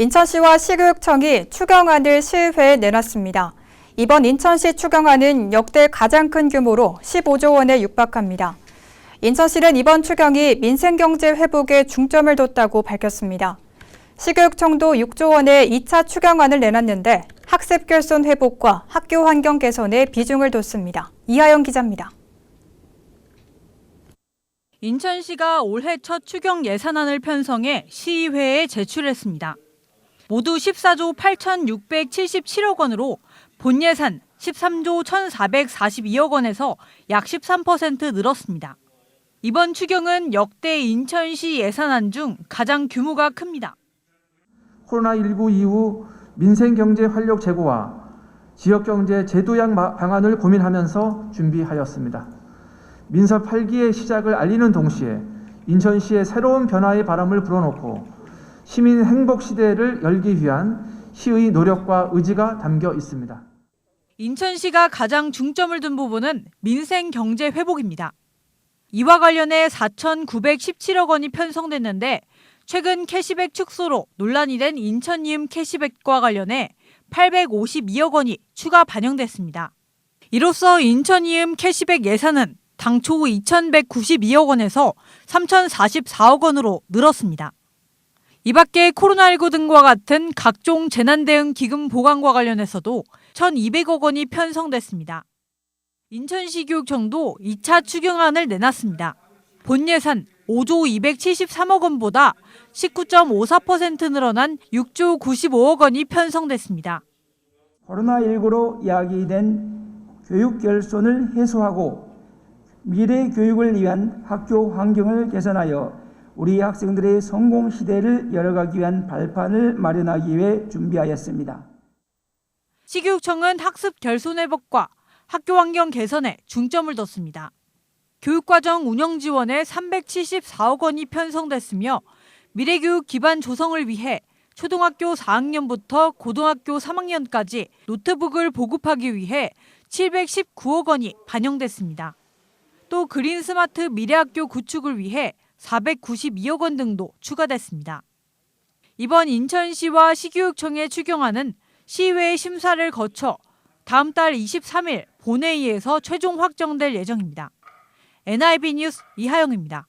인천시와 시교육청이 추경안을 시의회에 내놨습니다. 이번 인천시 추경안은 역대 가장 큰 규모로 15조 원에 육박합니다. 인천시는 이번 추경이 민생경제 회복에 중점을 뒀다고 밝혔습니다. 시교육청도 6조 원의 2차 추경안을 내놨는데 학습 결손 회복과 학교 환경 개선에 비중을 뒀습니다. 이하영 기자입니다. 인천시가 올해 첫 추경 예산안을 편성해 시의회에 제출했습니다. 모두 14조 8,677억 원으로 본 예산 13조 1,442억 원에서 약 13% 늘었습니다. 이번 추경은 역대 인천시 예산안 중 가장 규모가 큽니다. 코로나19 이후 민생 경제 활력 제고와 지역 경제 제도양 마- 방안을 고민하면서 준비하였습니다. 민서 8기의 시작을 알리는 동시에 인천시의 새로운 변화의 바람을 불어넣고 시민 행복 시대를 열기 위한 시의 노력과 의지가 담겨 있습니다. 인천시가 가장 중점을 둔 부분은 민생 경제 회복입니다. 이와 관련해 4,917억 원이 편성됐는데 최근 캐시백 축소로 논란이 된 인천이음 캐시백과 관련해 852억 원이 추가 반영됐습니다. 이로써 인천이음 캐시백 예산은 당초 2,192억 원에서 3,044억 원으로 늘었습니다. 이 밖에 코로나19 등과 같은 각종 재난대응 기금 보강과 관련해서도 1,200억 원이 편성됐습니다. 인천시 교육청도 2차 추경안을 내놨습니다. 본 예산 5조 273억 원보다 19.54% 늘어난 6조 95억 원이 편성됐습니다. 코로나19로 야기된 교육 결손을 해소하고 미래 교육을 위한 학교 환경을 개선하여 우리 학생들의 성공 시대를 열어가기 위한 발판을 마련하기 위해 준비하였습니다. 시교육청은 학습 결손 회복과 학교 환경 개선에 중점을 뒀습니다. 교육과정 운영 지원에 374억 원이 편성됐으며 미래교육 기반 조성을 위해 초등학교 4학년부터 고등학교 3학년까지 노트북을 보급하기 위해 719억 원이 반영됐습니다. 또 그린 스마트 미래학교 구축을 위해 492억 원 등도 추가됐습니다. 이번 인천시와 시교육청의 추경안은 시의회 심사를 거쳐 다음 달 23일 본회의에서 최종 확정될 예정입니다. NIB 뉴스 이하영입니다.